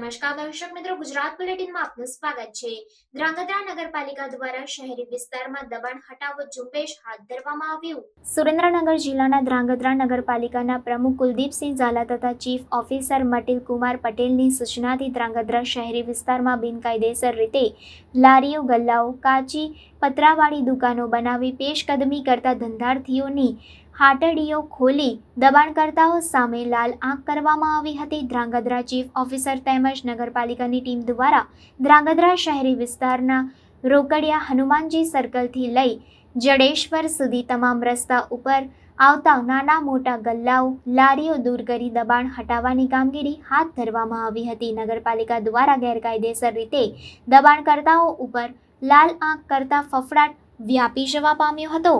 નમસ્કાર દર્શક મિત્રો, ગુજરાત બુલેટિનમાં આપનું સ્વાગત છે. ધ્રાંગધ્રા નગરપાલિકા દ્વારા શહેરી વિસ્તારમાં દબાણ હટાવો ઝુંબેશ હાથ ધરવામાં આવ્યું. સુરેન્દ્રનગર જિલ્લાના ધ્રાંગધ્રા નગરપાલિકાના પ્રમુખ કુલદીપસિંહ ઝાલા તથા ચીફ ઓફિસર મટિલ કુમાર પટેલની સૂચનાથી ધ્રાંગધ્રા શહેરી વિસ્તારમાં બિનકાયદેસર રીતે લારીઓ, ગલ્લાઓ, કાચી, પતરાવાળી દુકાનો બનાવી પેશકદમી કરતા ધંધાર્થીઓની હાટડીઓ ખોલી દબાણકર્તાઓ સામે લાલ આંખ કરવામાં આવી હતી. ધ્રાંગધ્રા ચીફ ઓફિસર તેમજ નગરપાલિકાની ટીમ દ્વારા ધ્રાંગધ્રા શહેરી વિસ્તારના રોકડિયા હનુમાનજી સર્કલથી લઈ જડેશ્વર સુધી તમામ રસ્તા ઉપર આવતા નાના મોટા ગલ્લાઓ, લારીઓ દૂર કરી દબાણ હટાવવાની કામગીરી હાથ ધરવામાં આવી હતી. નગરપાલિકા દ્વારા ગેરકાયદેસર રીતે દબાણકર્તાઓ ઉપર લાલ આંખ કરતા ફફડાટ વ્યાપી જવા પામ્યો હતો.